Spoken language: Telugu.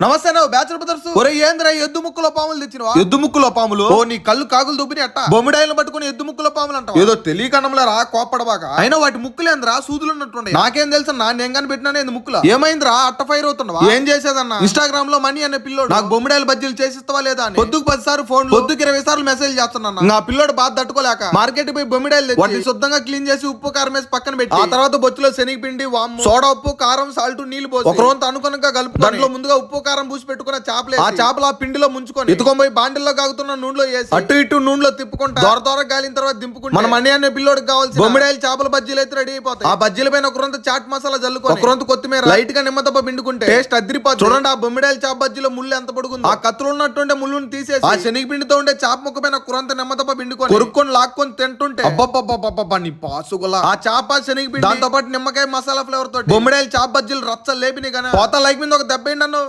నమస్తే నువ్వు బ్యాచులర్ బ్రదర్స్. ఒరే ఏంద్రా ఎద్దు ముక్కులో పాములు తెచ్చినవా? ఎద్దు ముక్కులో పాములు? ఓ నీ కళ్ళు కాగులు దుబ్బిని అట్ట. బొమ్మిడాయిలు పట్టుకుని ఎద్దు ముక్కులో పాములు అంట ఏదో తెలియకన్నంలో రా కోపడబాక అయినా వాటి ముక్కులేంద్రా? సూదులు ఉన్నట్టుండే నాకేం తెలుసు నా నేను కనిపెట్టినా ముక్కులో? ఏమైందిరా? అట్ట ఫైర్ అవుతున్నావా ఏం చేసేదన్నా? ఇన్స్టాగ్రామ్లో మనీ అనే పిల్లోడు. నాకు బొమ్మిడాయిలు బజ్జీలు చేసిస్తావా లేదా అని. పొద్దుకు పది సార్లు ఫోన్ పొద్దుకు ఇరవై సార్లు మెసేజ్ చేస్తున్నా నా పిల్లోడు బాధ తట్టుకోలేక మార్కెట్ పోయి బొమ్మిడాయిలు వాటిని శుద్ధంగా క్లీన్ చేసి ఉప్పు కారం వేసి పక్కన పెట్టి ఆ తర్వాత బొచ్చులో శనగపిండి వాము సోడా ఉప్పు కారం సాల్ట్ నీళ్ళు పోసి ఒక రోజు అనుకునగా కలుపు దాంట్లో ముందుగా ఉప్పు కారం పూసి పెట్టుకున్న చేపలు ఆ చేపలు ఆ పిండిలో ముంచుకొని ఎత్తుకొని పోయి బాండిల్లో కాగుతున్న నూనెలో వేసి అటు ఇటు నూనెలో తిప్పుకుంటా దొర దొర గాలిన తర్వాత దింపుకుంటే మన మనీ అనే పిల్లోడికి కావాల్సి బొమ్మిడాయిలు చేపల బజ్జీలు అయితే రెడీ అయిపోతాయి. ఆ బజ్జీల పైన ఒక రొంత చాట్ మసాలా జల్లుకొని ఒక రొంత కొత్తిమీర లైట్గా నిమ్మతప్ప పిండుకుంటే టేస్ట్ అదిరిపోతుంది చూడండి ఆ బొమ్మిడాయిల చేప బజ్జీలో ముళ్ళు ఎంత పొడుగుంది. ఆ కత్తులు ఉన్నట్టుండే ముళ్ళుని తీసేసి ఆ శనగపిండితో ఉండే చేప ముక్క పైన కురంత నిమ్మతప్ప పిండుకొని కొరుక్కొని లాక్కొని తింటుంటే అబ్బబ్బబ్బబ్బబ్బ నీ పాసుగుల. ఆ చేప శనగపిండి. దాంతో పాటు నిమ్మకాయ మసాలా ఫ్లేవర్ తోటి బొమ్మిడాయిల చేప బజ్జీలు రచ్చ లేపినాయి కానీ పోతా లైక్ మీద ఒక దెబ్బ ఏంటన్నావు?